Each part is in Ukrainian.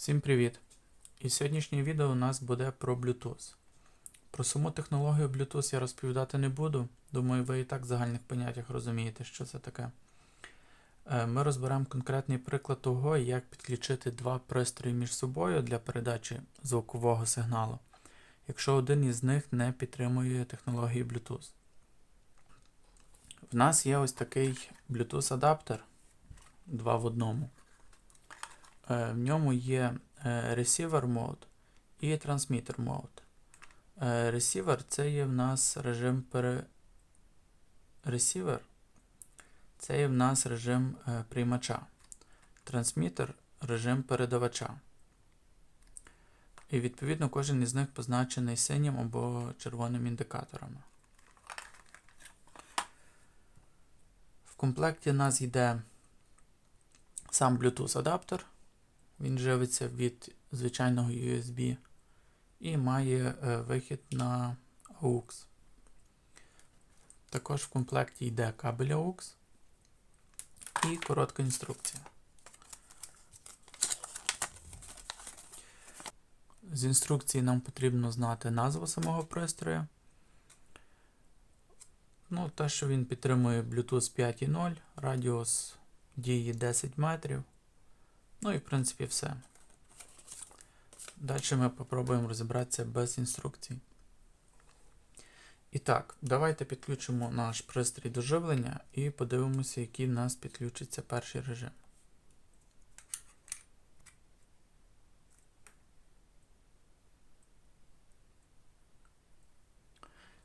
Всім привіт! І сьогоднішнє відео у нас буде про Bluetooth. Про саму технологію Bluetooth я розповідати не буду. Думаю, ви і так в загальних поняттях розумієте, що це таке. Е, Ми розберемо конкретний приклад того, як підключити два пристрої між собою для передачі звукового сигналу, якщо один із них не підтримує технологію Bluetooth. В нас є ось такий Bluetooth адаптер 2 в одному. Е, В ньому є е, Receiver Mode і Transmitter Mode. Е, Receiver це є в нас режим пере... Receiver це є в нас режим приймача. Transmitter режим передавача. І відповідно кожен із них позначений синім або червоним індикаторами. В комплекті у нас йде сам Bluetooth адаптер. Він живиться від звичайного USB і має е, вихід на AUX. Також в комплекті йде кабель AUX і коротка інструкція. З інструкції нам потрібно знати назву самого пристрою. Ну, те, що він підтримує Bluetooth 5.0, радіус дії 10 метрів. Ну і в принципі все. Далі ми попробуємо розібратися без інструкцій. І так, давайте підключимо наш пристрій до живлення і подивимося, який в нас підключиться перший режим.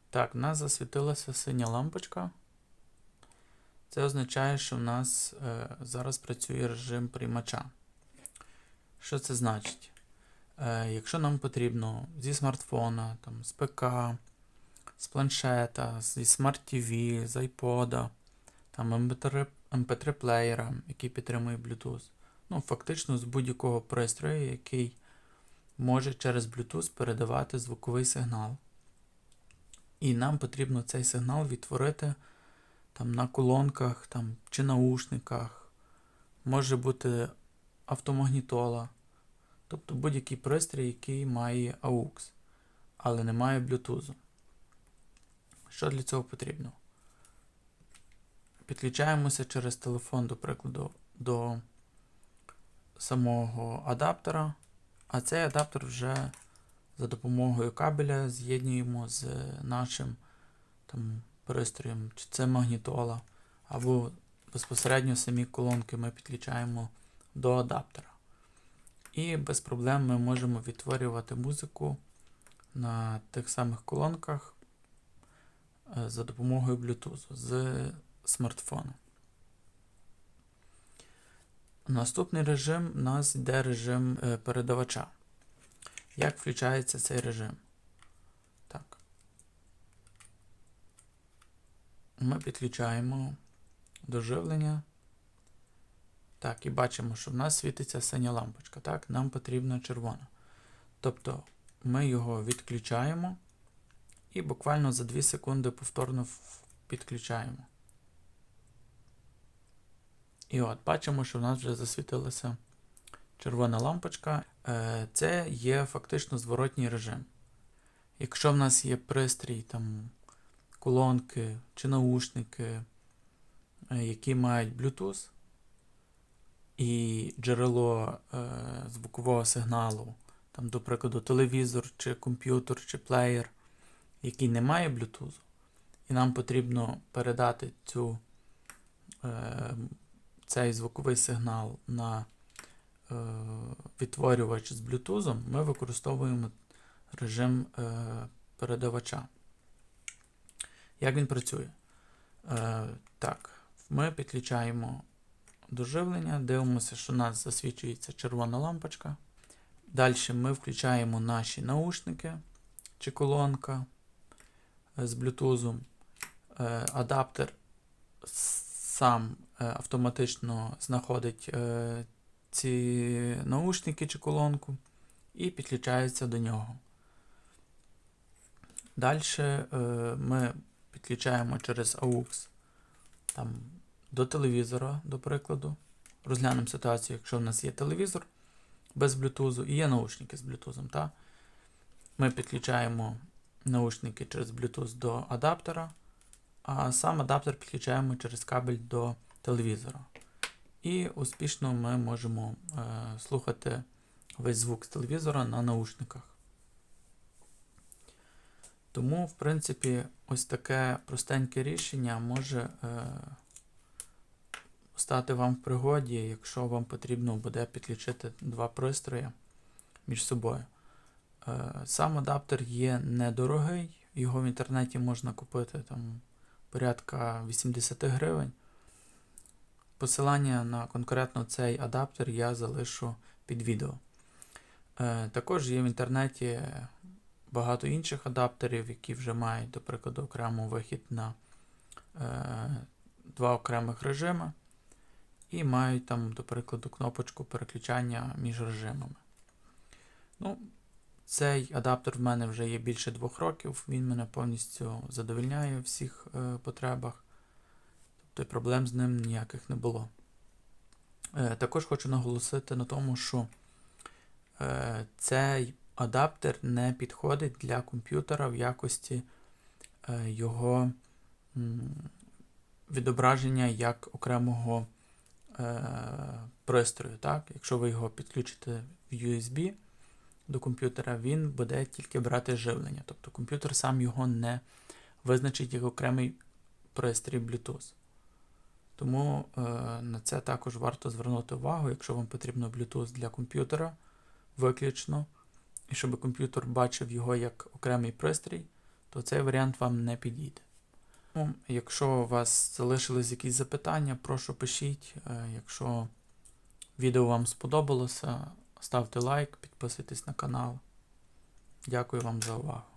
Так, в нас засвітилася синя лампочка. Це означає, що в нас е, зараз працює режим приймача. Що це значить? Е, якщо нам потрібно зі смартфона, там, з ПК, з планшета, зі Smart TV, з iPod, там MP3, MP3 плеєра, який підтримує Bluetooth. Ну, фактично з будь-якого пристрою, який може через Bluetooth передавати звуковий сигнал. І нам потрібно цей сигнал відтворити там, на колонках там, чи наушниках. Може бути автомагнітола. Тобто будь-який пристрій, який має AUX, але не має Bluetooth. Що для цього потрібно? Підключаємося через телефон, до прикладу, до самого адаптера, а цей адаптер вже за допомогою кабеля з'єднуємо з нашим там, пристроєм, чи це магнітола, або безпосередньо самі колонки ми підключаємо до адаптера. І без проблем ми можемо відтворювати музику на тих самих колонках е, за допомогою Bluetooth з смартфона. Наступний режим у нас йде режим е, передавача. Як включається цей режим? Так. Ми підключаємо до живлення. Так, і бачимо, що в нас світиться синя лампочка. Так, нам потрібна червона. Тобто ми його відключаємо і буквально за 2 секунди повторно підключаємо. І от, бачимо, що в нас вже засвітилася червона лампочка. Е, це є фактично зворотній режим. Якщо в нас є пристрій, там, колонки чи наушники, е, які мають Bluetooth, і джерело е, звукового сигналу, там, до прикладу, телевізор, чи комп'ютер, чи плеєр, який не має Bluetooth, і нам потрібно передати цю, е, цей звуковий сигнал на е, відтворювач з Bluetooth, ми використовуємо режим е, передавача. Як він працює? Е, так, ми підключаємо до живлення, дивимося, що у нас засвічується червона лампочка. Далі ми включаємо наші наушники чи колонка з Bluetooth. Е, Адаптер сам е, автоматично знаходить е, ці наушники чи колонку і підключається до нього. Далі ми підключаємо через AUX там, до телевізора, до прикладу. Розглянемо ситуацію, якщо в нас є телевізор, без Bluetooth і є наушники з Bluetooth. Та? Ми підключаємо наушники через Bluetooth до адаптера, а сам адаптер підключаємо через кабель до телевізора. І успішно ми можемо е, слухати весь звук з телевізора на наушниках. Тому, в принципі, ось таке простеньке рішення може е, стати вам в пригоді, якщо вам потрібно буде підключити два пристрої між собою. Е, сам адаптер є недорогий, його в інтернеті можна купити там порядка 80 гривень. Посилання на конкретно цей адаптер я залишу під відео. Е, також є в інтернеті багато інших адаптерів, які вже мають, до прикладу, окремо вихід на е, два окремих режими. І мають там, до прикладу, кнопочку переключання між режимами. Ну, цей адаптер в мене вже є більше двох років, він мене повністю задовільняє всіх е, потребах. Тобто проблем з ним ніяких не було. Е, також хочу наголосити на тому, що е, цей адаптер не підходить для комп'ютера в якості е, його відображення як окремого пристрою. Так? Якщо ви його підключите в USB до комп'ютера, він буде тільки брати живлення. Тобто комп'ютер сам його не визначить як окремий пристрій Bluetooth. Тому е, на це також варто звернути увагу, якщо вам потрібно Bluetooth для комп'ютера виключно, і щоб комп'ютер бачив його як окремий пристрій, то цей варіант вам не підійде. Ну, якщо у вас залишились якісь запитання, прошу пишіть. Е, Якщо відео вам сподобалося, ставте лайк, підписуйтесь на канал. Дякую вам за увагу.